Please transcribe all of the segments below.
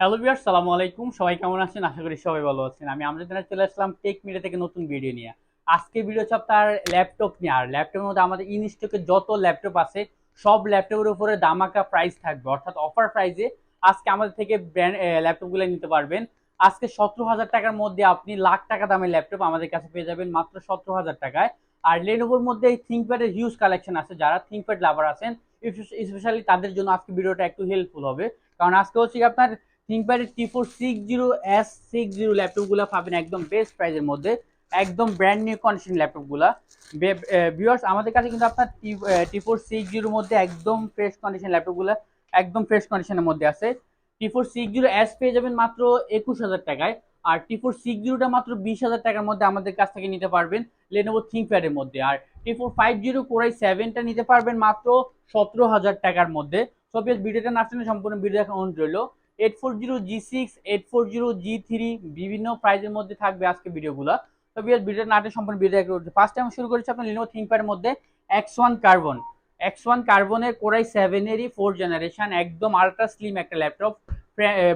Hello বিয়ার সালামু আলাইকুম। সবাই কেমন আছেন? আশা করি সবাই ভালো আছেন। আমি আমাদের চলে আসলাম টেক মিডিয়া থেকে নতুন ভিডিও নিয়ে। আজকে ভিডিও হচ্ছে আপনার ল্যাপটপ নিয়ে। আর ল্যাপটপের মধ্যে আমাদের ইন স্টকে যত ল্যাপটপ আছে, সব ল্যাপটপের উপরে দামাকা প্রাইস থাকবে। অর্থাৎ অফার প্রাইসে আজকে আমাদের থেকে ব্র্যান্ড ল্যাপটপগুলো নিতে পারবেন। আজকে সতেরো হাজার টাকার মধ্যে আপনি লাখ টাকা দামের ল্যাপটপ আমাদের কাছে পেয়ে যাবেন মাত্র সতেরো হাজার টাকায়। আর লেনোভোর মধ্যে এই থিঙ্কপ্যাডের হিউজ কালেকশন আছে। যারা থিঙ্কপ্যাড লাভার আছেন স্পেশালি তাদের জন্য আজকে ভিডিওটা একটু হেল্পফুল হবে। কারণ আজকে হচ্ছে আপনার থিঙ্কপ্যাডের T four six zero S six zero ল্যাপটপগুলো পাবেন একদম বেস্ট প্রাইসের মধ্যে। একদম ব্র্যান্ড নিউ কন্ডিশন ল্যাপটপগুলো ভিউয়ার্স আমাদের কাছে কিন্তু আপনার টি টি ফোর সিক্স জিরোর মধ্যে একদম ফ্রেশ কন্ডিশন ল্যাপটপগুলো একদম ফ্রেশ কন্ডিশনের মধ্যে আছে। T four six zero S পেয়ে যাবেন মাত্র একুশ হাজার টাকায়। আর টি ফোর সিক্স জিরোটা মাত্র বিশ হাজার টাকার মধ্যে আমাদের কাছ থেকে নিতে পারবেন লেনোভো থিঙ্কপ্যাডের মধ্যে। আর T four five zero core i সেভেনটা নিতে পারবেন মাত্র সতেরো হাজার টাকার মধ্যে। সব ভিডিওটা না সম্পূর্ণ ভিডিও দেখা অনুরোধ রইল। Eight four zero G six eight four zero G three বিভিন্ন প্রাইজের মধ্যে থাকবে আজকে ভিডিওগুলো তো বিয়ার ভিডিও নাটে সম্পূর্ণ ভিডিও ফার্স্ট টাইম শুরু করেছি আপনার লিনো থিঙ্কপ্যাডের মধ্যে X one carbon X one কার্বনের কোরাই সেভেনেরই ফোর জেনারেশন একদম আলট্রা স্লিম একটা ল্যাপটপ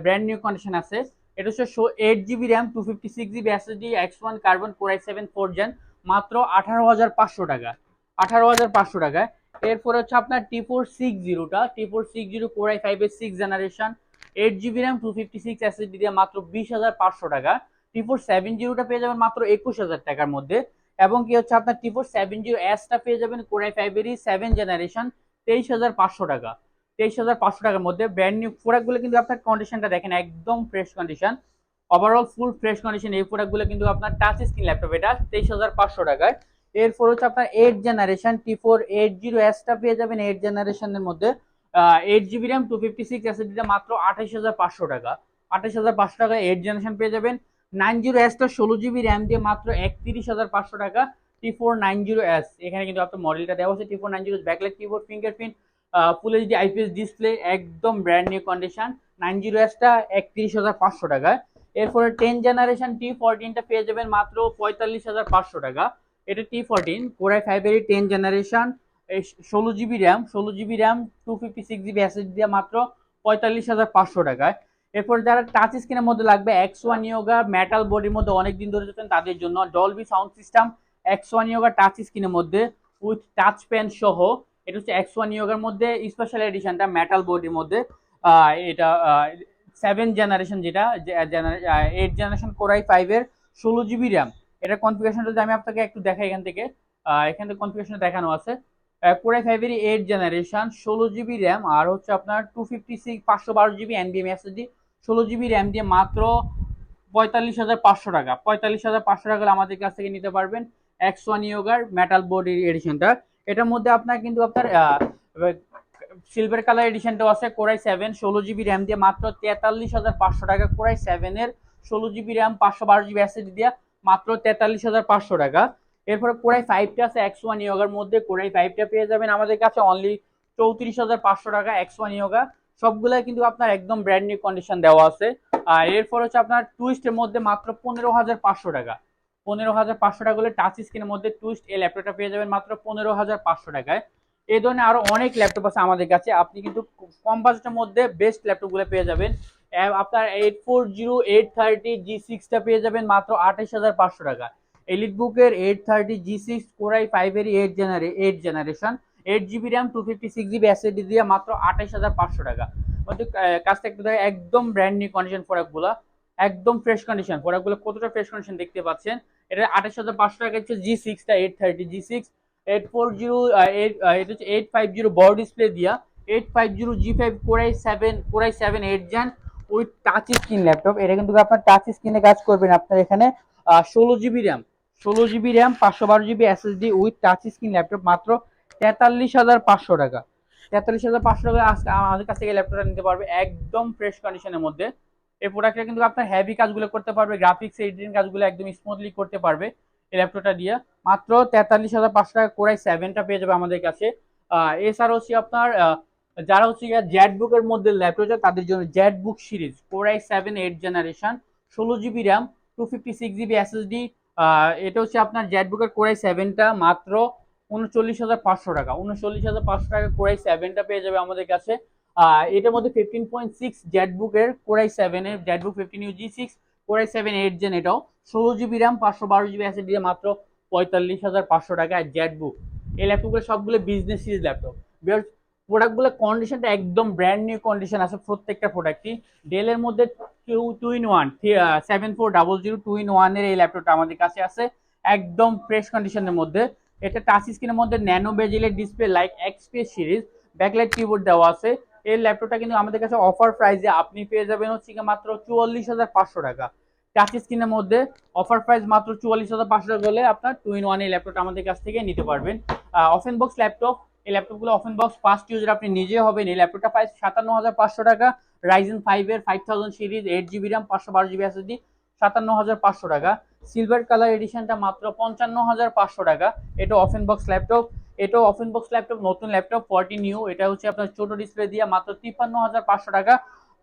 ব্র্যান্ড নিউ কন্ডিশন আছে। এটা হচ্ছে eight GB RAM two fifty six GB SSD X one carbon core i seven four gen মাত্র আঠারো হাজার পাঁচশো টাকা। আঠারো হাজার পাঁচশো টাকায়। এরপরে হচ্ছে আপনার T four six জিরোটা T. Four six zero core i ফাইভের six generation eight GB RAM two fifty six SSD দিয়ে মাত্র বিশ হাজার পাঁচশো টাকা। টি ফোর সেভেন জিরোটা পেয়ে যাবেন মাত্র একুশ হাজার টাকার মধ্যে। এবং কি হচ্ছে, আপনার টি ফোর সেভেন জিরো এসটা পেয়ে যাবেন কোরাই ফাইভেরই সেভেন জেনারেশন তেইশ হাজার পাঁচশো টাকা। তেইশ হাজার পাঁচশো টাকার মধ্যে ব্র্যান্ড নিউ প্রোডাক্টগুলো কিন্তু আপনার কন্ডিশনটা দেখেন, একদম fresh condition overall full fresh condition এই প্রোডাক্টগুলো কিন্তু আপনার টাচ স্ক্রিন ল্যাপটপ এটা তেইশ হাজার পাঁচশো টাকায়। এরপর হচ্ছে আপনার eight generation T four eight zero এসটা পেয়ে যাবেন এইট জেনারেশনের মধ্যে। Eight GB RAM two fifty six এসএসডিটা মাত্র আঠাশ হাজার পাঁচশো টাকা। আঠাশ হাজার পাঁচশো টাকা এইট জেনারেশন পেয়ে যাবেন। নাইন জিরো এসটা ষোলো জিবি র্যাম দিয়ে মাত্র একত্রিশ হাজার পাঁচশো টাকা। T four nine zero S এখানে কিন্তু আপনার মডেলটা দেওয়া হচ্ছে T four nine zero backlight keyboard fingerprint full HD IPS display একদম brand new condition nine zero এসটা একত্রিশ হাজার পাঁচশো টাকা। এরপরে টেন জেনারেশন টি ফোরটিনটা পেয়ে যাবেন মাত্র পঁয়তাল্লিশ হাজার পাঁচশো টাকা। এটা টি ফোরটিন কোরাই ফাইভেরই টেন জেনারেশন ষোলো জিবি র্যাম, ষোলো GB RAM two fifty six GB assess দিয়ে মাত্র পঁয়তাল্লিশ হাজার পাঁচশো টাকায়। এরপর যারা টাচ স্ক্রিনের মধ্যে লাগবে এক্স ওয়ান ইয়োগা মেটাল বডির মধ্যে অনেক দিন ধরে যেতেন তাদের জন্য Dolby sound system X one yoga touch স্ক্রিনের মধ্যে উইথ টাচ পেন সহ। এটা হচ্ছে এক্স ওয়ান ইয়োগার মধ্যে স্পেশাল এডিশনটা মেটাল বডির মধ্যে। এটা সেভেন জেনারেশন যেটা এইট জেনারেশন কোরাই ফাইভের ষোলো জিবি র্যাম। এটা কনফিগারেশনটা আমি আপনাকে একটু দেখাই এখান থেকে এখান থেকে কনফিগারেশন দেখানো আছে। কোরাই ফাইভের এইট জেনারেশন ষোলো জিবি র্যাম আর হচ্ছে আপনার টু ফিফটি সিক্স পাঁচশো বারো জিবি এনবিএম এসএসডি ষোলো জিবি র্যাম দিয়ে মাত্র পঁয়তাল্লিশ হাজার পাঁচশো টাকা। পঁয়তাল্লিশ হাজার পাঁচশো টাকা আমাদের কাছ থেকে নিতে পারবেন এক্স ওয়ান ইয়োগার মেটাল বডি এডিশনটা এটার মধ্যে আপনার কিন্তু আপনার সিলভার কালার এডিশনটাও আছে কোরাই সেভেন ষোলো জিবি র্যাম দিয়ে মাত্র তেতাল্লিশ হাজার পাঁচশো টাকা। কোরাই সেভেনের ষোলো জিবি র্যাম পাঁচশো বারো জিবি এসএসডি দিয়ে মাত্র তেতাল্লিশ হাজার পাঁচশো টাকা। এরপরে কোরাই ফাইভটা আছে এক্স ওয়ান ইয়োগার মধ্যে কোরাই ফাইভটা পেয়ে যাবেন। আমাদের কাছে অনলি চৌত্রিশ হাজার পাঁচশো টাকা এক্স ওয়ান ইয়োগা সবগুলাই কিন্তু আপনার একদম ব্র্যান্ড নিউ কন্ডিশন দেওয়া আছে। আর এরপর হচ্ছে আপনার টুইস্টের মধ্যে মাত্র পনেরো হাজার পাঁচশো টাকা। পনেরো হাজার পাঁচশো টাকা হলে টাচ স্ক্রিনের মধ্যে টুইস্ট এই ল্যাপটপটা পেয়ে যাবেন মাত্র পনেরো হাজার পাঁচশো টাকায়। এই ধরনের আরও অনেক ল্যাপটপ আছে আমাদের কাছে। আপনি কিন্তু কম বাজেটের মধ্যে বেস্ট ল্যাপটপগুলো পেয়ে যাবেন। আপনার eight four zero eight thirty G সিক্সটা পেয়ে যাবেন মাত্র আঠাশ হাজার পাঁচশো টাকা। এলিট বুকের eight thirty G six core i ফাইভের eight generation eight generation eight GB RAM two fifty six GB SSD দিয়ে মাত্র আঠাশ হাজার পাঁচশো টাকা। কাজটা একটু দেখে, একদম ব্র্যান্ড নিউ কন্ডিশন প্রোডাক্টগুলো একদম ফ্রেশ কন্ডিশন প্রোডাক্টগুলো কতটা ফ্রেশ কন্ডিশন দেখতে পাচ্ছেন? এটা আঠাশ হাজার পাঁচশো টাকা হচ্ছে G সিক্সটা eight thirty G six eight four zero eight এটা হচ্ছে এইট ফাইভ জিরো বড় ডিসপ্লে দিয়া eight five zero G five core i seven core i seven eight gen with touch screen laptop এটা কিন্তু আপনার টাচ স্ক্রিনে কাজ করবেন আপনার এখানে ষোলো জিবি র্যাম ষোলো জিবি র্যাম পাঁচশো বারো GB SSD with touch screen laptop মাত্র তেতাল্লিশ হাজার পাঁচশো টাকা। তেতাল্লিশ হাজার পাঁচশো টাকা আজকে আমাদের কাছ থেকে ল্যাপটপটা নিতে পারবে একদম ফ্রেশ কন্ডিশনের মধ্যে। এই প্রোডাক্টটা কিন্তু আপনার হেভি কাজগুলো করতে পারবে গ্রাফিক্স এডিটিং কাজগুলো একদম স্মুথলি করতে পারবে এই ল্যাপটপটা দিয়ে। মাত্র তেতাল্লিশ হাজার পাঁচশো টাকা কোরাই সেভেনটা পেয়ে যাবে আমাদের কাছে। এছাড়া হচ্ছে আপনার যারা হচ্ছে জেড বুকের মধ্যে ল্যাপটপ তাদের জন্য ZBook series core i seven eight generation ষোলো GB RAM two fifty six GB SSD এটা হচ্ছে আপনার জেড বুকের কোরাই সেভেনটা মাত্র উনচল্লিশ হাজার পাঁচশো টাকা। উনচল্লিশ হাজার পাঁচশো টাকা কোরাই সেভেনটা পেয়ে যাবে আমাদের কাছে। এটার মধ্যে ফিফটিন পয়েন্ট সিক্স জেটবুকের কোরাই সেভেন এর ZBook fifteen U G six core i seven eight gen এটাও। ষোলো জিবি র্যাম পাঁচশো বারো জিবি অ্যাসিড দিয়ে মাত্র পঁয়তাল্লিশ হাজার পাঁচশো টাকা। জেটবুক এই ল্যাপটপগুলো সবগুলো বিজনেস সিরিজ ল্যাপটপ প্রোডাক্টগুলো কন্ডিশনটা একদম ব্র্যান্ড নিউ কন্ডিশন আছে প্রত্যেকটা প্রোডাক্টই ডেলের মধ্যে two two in one seven four double zero two in ওয়ানের এই ল্যাপটপটা আমাদের কাছে আছে। একদম ফ্রেশ কন্ডিশনের মধ্যে। এটা টাচ স্ক্রিনের মধ্যে nano বেজেলের display like XPS series backlight keyboard দেওয়া আছে। এই ল্যাপটপটা কিন্তু আমাদের কাছে অফার প্রাইসে আপনি পেয়ে যাবেন হচ্ছে মাত্র চুয়াল্লিশ হাজার পাঁচশো টাকা। টাচ স্ক্রিনের মধ্যে অফার প্রাইস মাত্র চুয়াল্লিশ হাজার পাঁচশো টাকা হলে আপনার টু ইন ওয়ান এই ল্যাপটপটা আমাদের কাছ থেকে নিতে পারবেন। অফেন বক্স ল্যাপটপ এই ল্যাপটপগুলো অফেন বক্স ফার্স্ট ইউজার আপনি নিজে হবেন। এই ল্যাপটপটা প্রাইস সাতান্ন হাজার পাঁচশো টাকা। রাইজেন ফাইভ এর five thousand series eight GB RAM পাঁচশো বারো জিবি এস এসএসডি সাতান্ন হাজার পাঁচশো টাকা। সিলভার কালার এডিশনটা মাত্র পঞ্চান্ন হাজার পাঁচশো টাকা। এটা অফেন বক্স ল্যাপটপ এটাও অফেন বক্স ল্যাপটপ নতুন ল্যাপটপ ফর্টি নিউ এটা হচ্ছে আপনার ছোট ডিসপ্লে দিয়ে মাত্র তিপ্পান্ন হাজার পাঁচশো টাকা।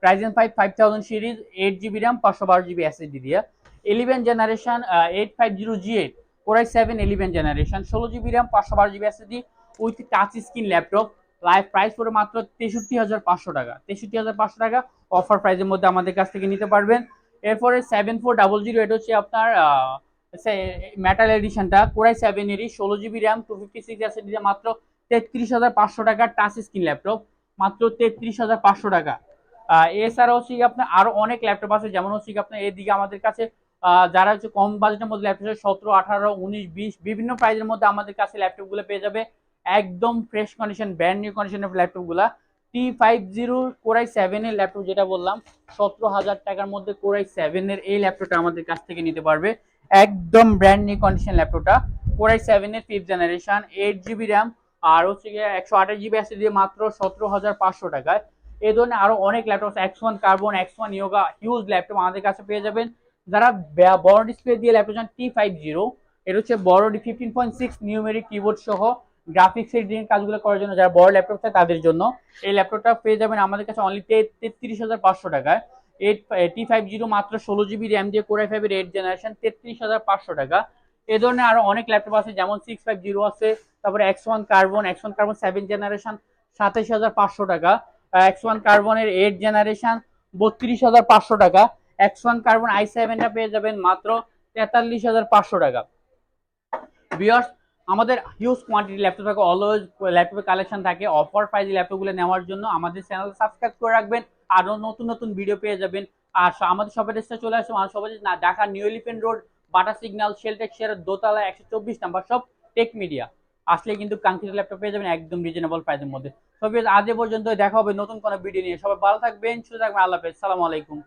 Ryzen five five thousand series eight GB RAM পাঁচশো বারো জিবি এস এসএসডি দিয়ে। Eleven generation eight five zero G eight core i seven eleven generation ষোলো জিবি র্যাম পাঁচশো বারো GB S SSD with touch screen laptop live price পড়ে মাত্র তেষট্টি হাজার পাঁচশো টাকা। তেষট্টি হাজার পাঁচশো টাকা অফার প্রাইসের মধ্যে আমাদের কাছ থেকে নিতে পারবেন। এরপরে সেভেন ফোর ডাবল জিরো এটা হচ্ছে আপনার মেটাল এডিশনটা কোরাই সেভেনেরই ষোলো GB RAM two fifty six SSD মাত্র তেত্রিশ হাজার পাঁচশো টাকা টাচ স্ক্রিন ল্যাপটপ মাত্র তেত্রিশ হাজার পাঁচশো টাকা। আহ, এছাড়া হচ্ছে আপনার আরও অনেক ল্যাপটপ আছে যেমন হচ্ছে আপনার এদিকে আমাদের কাছে যারা হচ্ছে কম বাজেটের মধ্যে ল্যাপটপ সতেরো আঠারো উনিশ বিশ বিভিন্ন প্রাইজের মধ্যে আমাদের কাছে ল্যাপটপগুলো পেয়ে যাবে। একদম ফ্রেশ কন্ডিশন ব্র্যান্ড নিউ কন্ডিশনের ল্যাপটপগুলা। T five zero core i seven এর ল্যাপটপ যেটা বললাম, সতেরো হাজার টাকার মধ্যে কোরাই সেভেন এর এই ল্যাপটপটা আমাদের কাছ থেকে নিতে পারবে। একদম ব্র্যান্ড নিউ কন্ডিশন ল্যাপটপটা কোরাই সেভেন এর fifth generation eight GB RAM আর হচ্ছে গিয়ে একশো আঠাশ জিবি আছে দিয়ে মাত্র সতেরো হাজার পাঁচশো টাকায়। এই ধরনের আরও অনেক laptop X one carbon X one yoga huge laptop আমাদের কাছে পেয়ে যাবেন। যারা বড় ডিসপ্লে দিয়ে ল্যাপটপ চান টি ফাইভ জিরো এটা হচ্ছে বড় fifteen point six numeric keyboard সহ গ্রাফিক্স এর কাজগুলো করার জন্য যারা বড় ল্যাপটপ চায় তাদের জন্য। এই ল্যাপটপটা পেয়ে যাবেন আমাদের কাছে অনলি তেত্রিশ হাজার পাঁচশো টাকায়। এইট টি ফাইভ জিরো মাত্র ষোলো জিবি র্যাম দিয়ে কোরাই ফাইভের এইট জেনারেশন তেত্রিশ হাজার পাঁচশো টাকা। এ ধরনের আরও অনেক ল্যাপটপ আছে, যেমন সিক্স ফাইভ জিরো আছে, তারপরে X one carbon X one carbon seven generation সাতাইশ হাজার পাঁচশো টাকা। এক্স ওয়ান কার্বনের এইট জেনারেশন বত্রিশ হাজার পাঁচশো টাকা। এক্স ওয়ান কার্বন আই সেভেনটা পেয়ে যাবেন মাত্র তেতাল্লিশ হাজার পাঁচশো টাকা। বিয়ার্স আমাদের হিউজ কোয়ান্টিটি ল্যাপটপ থাকে অলওয়েজ ল্যাপটপের কালেকশন থাকে অফার প্রাইজ ল্যাপটপগুলো নেওয়ার জন্য আমাদের চ্যানেল সাবস্ক্রাইব করে রাখবেন, আরও নতুন নতুন ভিডিও পেয়ে যাবেন। আর আমাদের শপের এসে চলে আসছে আমার সবাই না, Dhaka New Elephant Road Bata signal Sheltech share দোতলা একশো চব্বিশ নাম্বার সব টেক মিডিয়া আসলে কিন্তু কাঙ্ক্ষিত ল্যাপটপ পেয়ে যাবেন একদম রিজনেবল প্রাইসের মধ্যে। সব আজ পর্যন্ত দেখা হবে নতুন কোনো ভিডিও নিয়ে। সবাই ভালো থাকবেন, সুস্থ থাকবেন, আল্লাহ হাফেজ, সালামু আলাইকুম।